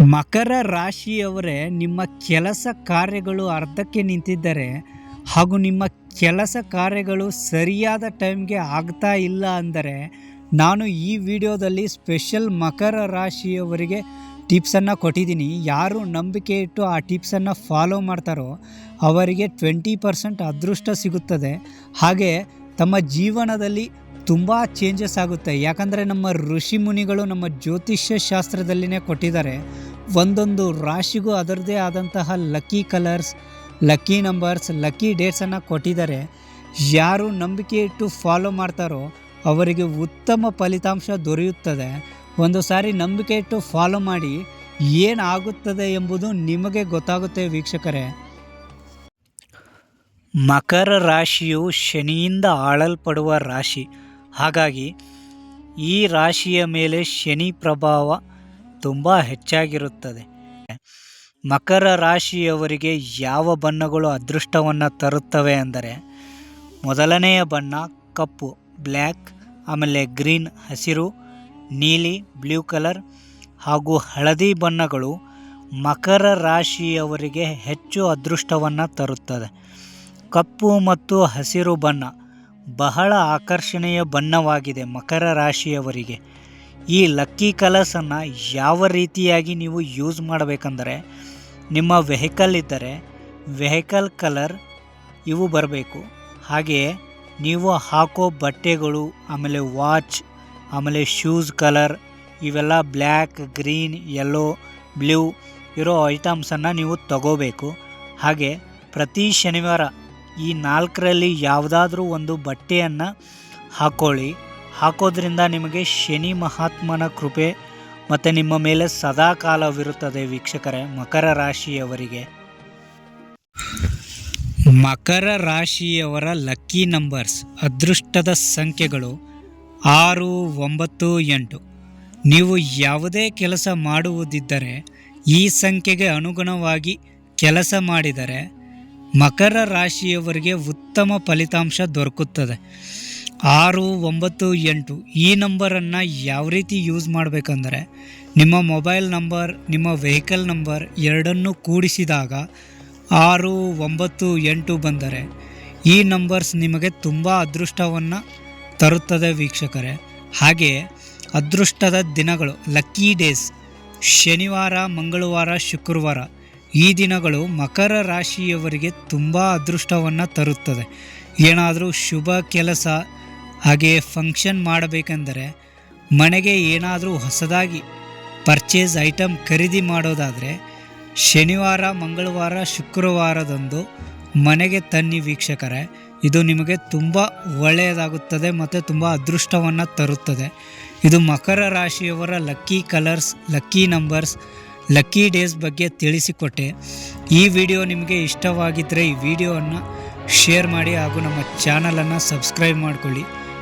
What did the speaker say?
ಮಕರ ರಾಶಿಯವರೇ, ನಿಮ್ಮ ಕೆಲಸ ಕಾರ್ಯಗಳು ಅರ್ಧಕ್ಕೆ ನಿಂತಿದ್ದರೆ ಹಾಗೂ ನಿಮ್ಮ ಕೆಲಸ ಕಾರ್ಯಗಳು ಸರಿಯಾದ ಟೈಮ್ಗೆ ಆಗ್ತಾ ಇಲ್ಲ ಅಂದರೆ, ನಾನು ಈ ವಿಡಿಯೋದಲ್ಲಿ ಸ್ಪೆಷಲ್ ಮಕರ ರಾಶಿಯವರಿಗೆ ಟಿಪ್ಸನ್ನು ಕೊಟ್ಟಿದ್ದೀನಿ. ಯಾರು ನಂಬಿಕೆ ಇಟ್ಟು ಆ ಟಿಪ್ಸನ್ನು ಫಾಲೋ ಮಾಡ್ತಾರೋ, ಅವರಿಗೆ ಟ್ವೆಂಟಿ ಪರ್ಸೆಂಟ್ ಅದೃಷ್ಟ ಸಿಗುತ್ತದೆ. ಹಾಗೆ ತಮ್ಮ ಜೀವನದಲ್ಲಿ ತುಂಬ ಚೇಂಜಸ್ ಆಗುತ್ತೆ. ಯಾಕಂದರೆ ನಮ್ಮ ಋಷಿ ಮುನಿಗಳು ನಮ್ಮ ಜ್ಯೋತಿಷ್ಯ ಶಾಸ್ತ್ರದಲ್ಲಿನೇ ಕೊಟ್ಟಿದ್ದಾರೆ. ಒಂದೊಂದು ರಾಶಿಗೂ ಅದರದೇ ಆದಂತಹ lucky colours lucky numbers lucky ಡೇಟ್ಸನ್ನು ಕೊಟ್ಟಿದ್ದಾರೆ. ಯಾರು ನಂಬಿಕೆ ಇಟ್ಟು ಫಾಲೋ ಮಾಡ್ತಾರೋ ಅವರಿಗೆ ಉತ್ತಮ ಫಲಿತಾಂಶ ದೊರೆಯುತ್ತದೆ. ಒಂದು ಸಾರಿ ನಂಬಿಕೆ ಇಟ್ಟು ಫಾಲೋ ಮಾಡಿ ಏನಾಗುತ್ತದೆ ಎಂಬುದು ನಿಮಗೆ ಗೊತ್ತಾಗುತ್ತೆ ವೀಕ್ಷಕರೇ. ಮಕರ ರಾಶಿಯು ಶನಿಯಿಂದ ಆಳಲ್ಪಡುವ ರಾಶಿ. ಹಾಗಾಗಿ ಈ ರಾಶಿಯ ಮೇಲೆ ಶನಿ ಪ್ರಭಾವ ತುಂಬ ಹೆಚ್ಚಾಗಿರುತ್ತದೆ. ಮಕರ ರಾಶಿಯವರಿಗೆ ಯಾವ ಬಣ್ಣಗಳು ಅದೃಷ್ಟವನ್ನು ತರುತ್ತವೆ ಅಂದರೆ, ಮೊದಲನೆಯ ಬಣ್ಣ ಕಪ್ಪು, ಬ್ಲ್ಯಾಕ್, ಆಮೇಲೆ ಗ್ರೀನ್, ಹಸಿರು, ನೀಲಿ, ಬ್ಲೂ ಕಲರ್ ಹಾಗೂ ಹಳದಿ ಬಣ್ಣಗಳು ಮಕರ ರಾಶಿಯವರಿಗೆ ಹೆಚ್ಚು ಅದೃಷ್ಟವನ್ನು ತರುತ್ತದೆ. ಕಪ್ಪು ಮತ್ತು ಹಸಿರು ಬಣ್ಣ ಬಹಳ ಆಕರ್ಷಣೀಯ ಬಣ್ಣವಾಗಿದೆ ಮಕರ ರಾಶಿಯವರಿಗೆ. ಈ ಲಕ್ಕಿ ಕಲರ್ಸನ್ನು ಯಾವ ರೀತಿಯಾಗಿ ನೀವು ಯೂಸ್ ಮಾಡಬೇಕಂದರೆ ನಿಮ್ಮ ವೆಹಿಕಲ್ ಇದ್ದರೆ ವೆಹಿಕಲ್ ಕಲರ್ ಇವು ಬರಬೇಕು. ಹಾಗೆಯೇ ನೀವು ಹಾಕೋ ಬಟ್ಟೆಗಳು, ಆಮೇಲೆ ವಾಚ್, ಆಮೇಲೆ ಶೂಸ್ ಕಲರ್, ಇವೆಲ್ಲ ಬ್ಲ್ಯಾಕ್, ಗ್ರೀನ್, ಯೆಲ್ಲೋ, ಬ್ಲೂ ಇರೋ ಐಟಮ್ಸನ್ನು ನೀವು ತಗೋಬೇಕು. ಹಾಗೆ ಪ್ರತಿ ಶನಿವಾರ ಈ ನಾಲ್ಕರಲ್ಲಿ ಯಾವುದಾದ್ರೂ ಒಂದು ಬಟ್ಟೆಯನ್ನು ಹಾಕ್ಕೊಳ್ಳಿ ಹಾಕೋದ್ರಿಂದ ನಿಮಗೆ ಶನಿ ಮಹಾತ್ಮನ ಕೃಪೆ ಮತ್ತು ನಿಮ್ಮ ಮೇಲೆ ಸದಾ ಕಾಲವಿರುತ್ತದೆ ವೀಕ್ಷಕರೇ, ಮಕರ ರಾಶಿಯವರಿಗೆ. ಮಕರ ರಾಶಿಯವರ ಲಕ್ಕಿ ನಂಬರ್ಸ್, ಅದೃಷ್ಟದ ಸಂಖ್ಯೆಗಳು ಆರು, ಒಂಬತ್ತು, ಎಂಟು. ನೀವು ಯಾವುದೇ ಕೆಲಸ ಮಾಡುವುದಿದ್ದರೆ ಈ ಸಂಖ್ಯೆಗೆ ಅನುಗುಣವಾಗಿ ಕೆಲಸ ಮಾಡಿದರೆ ಮಕರ ರಾಶಿಯವರಿಗೆ ಉತ್ತಮ ಫಲಿತಾಂಶ ದೊರಕುತ್ತದೆ. ಆರು ಒಂಬತ್ತು ಎಂಟು ಈ ನಂಬರನ್ನು ಯಾವ ರೀತಿ ಯೂಸ್ ಮಾಡಬೇಕಂದ್ರೆ ನಿಮ್ಮ ಮೊಬೈಲ್ ನಂಬರ್, ನಿಮ್ಮ ವೆಹಿಕಲ್ ನಂಬರ್ ಎರಡನ್ನು ಕೂಡಿಸಿದಾಗ ಆರು ಒಂಬತ್ತು ಎಂಟು ಬಂದರೆ ಈ ನಂಬರ್ಸ್ ನಿಮಗೆ ತುಂಬ ಅದೃಷ್ಟವನ್ನು ತರುತ್ತದೆ ವೀಕ್ಷಕರೇ. ಹಾಗೆ ಅದೃಷ್ಟದ ದಿನಗಳು ಲಕ್ಕಿ ಡೇಸ್, ಶನಿವಾರ, ಮಂಗಳವಾರ, ಶುಕ್ರವಾರ ಈ ದಿನಗಳು ಮಕರ ರಾಶಿಯವರಿಗೆ ತುಂಬ ಅದೃಷ್ಟವನ್ನು ತರುತ್ತದೆ. ಏನಾದರೂ ಶುಭ ಕೆಲಸ ಹಾಗೆಯೇ ಫಂಕ್ಷನ್ ಮಾಡಬೇಕೆಂದರೆ ಮನೆಗೆ ಏನಾದರೂ ಹೊಸದಾಗಿ ಪರ್ಚೇಸ್ ಐಟಮ್ ಖರೀದಿ ಮಾಡೋದಾದರೆ ಶನಿವಾರ, ಮಂಗಳವಾರ, ಶುಕ್ರವಾರದಂದು ಮನೆಗೆ ತನ್ನಿ ವೀಕ್ಷಕರೇ, ಇದು ನಿಮಗೆ ತುಂಬ ಒಳ್ಳೆಯದಾಗುತ್ತದೆ ಮತ್ತು ತುಂಬ ಅದೃಷ್ಟವನ್ನು ತರುತ್ತದೆ. ಇದು ಮಕರ ರಾಶಿಯವರ lucky colours lucky numbers lucky days ಬಗ್ಗೆ ತಿಳಿಸಿಕೊಟ್ಟೆ. ಈ ವಿಡಿಯೋ ನಿಮಗೆ ಇಷ್ಟವಾಗಿದ್ದರೆ ಈ ವಿಡಿಯೋವನ್ನು ಶೇರ್ ಮಾಡಿ ಹಾಗೂ ನಮ್ಮ ಚಾನಲನ್ನು ಸಬ್ಸ್ಕ್ರೈಬ್ ಮಾಡಿಕೊಳ್ಳಿ.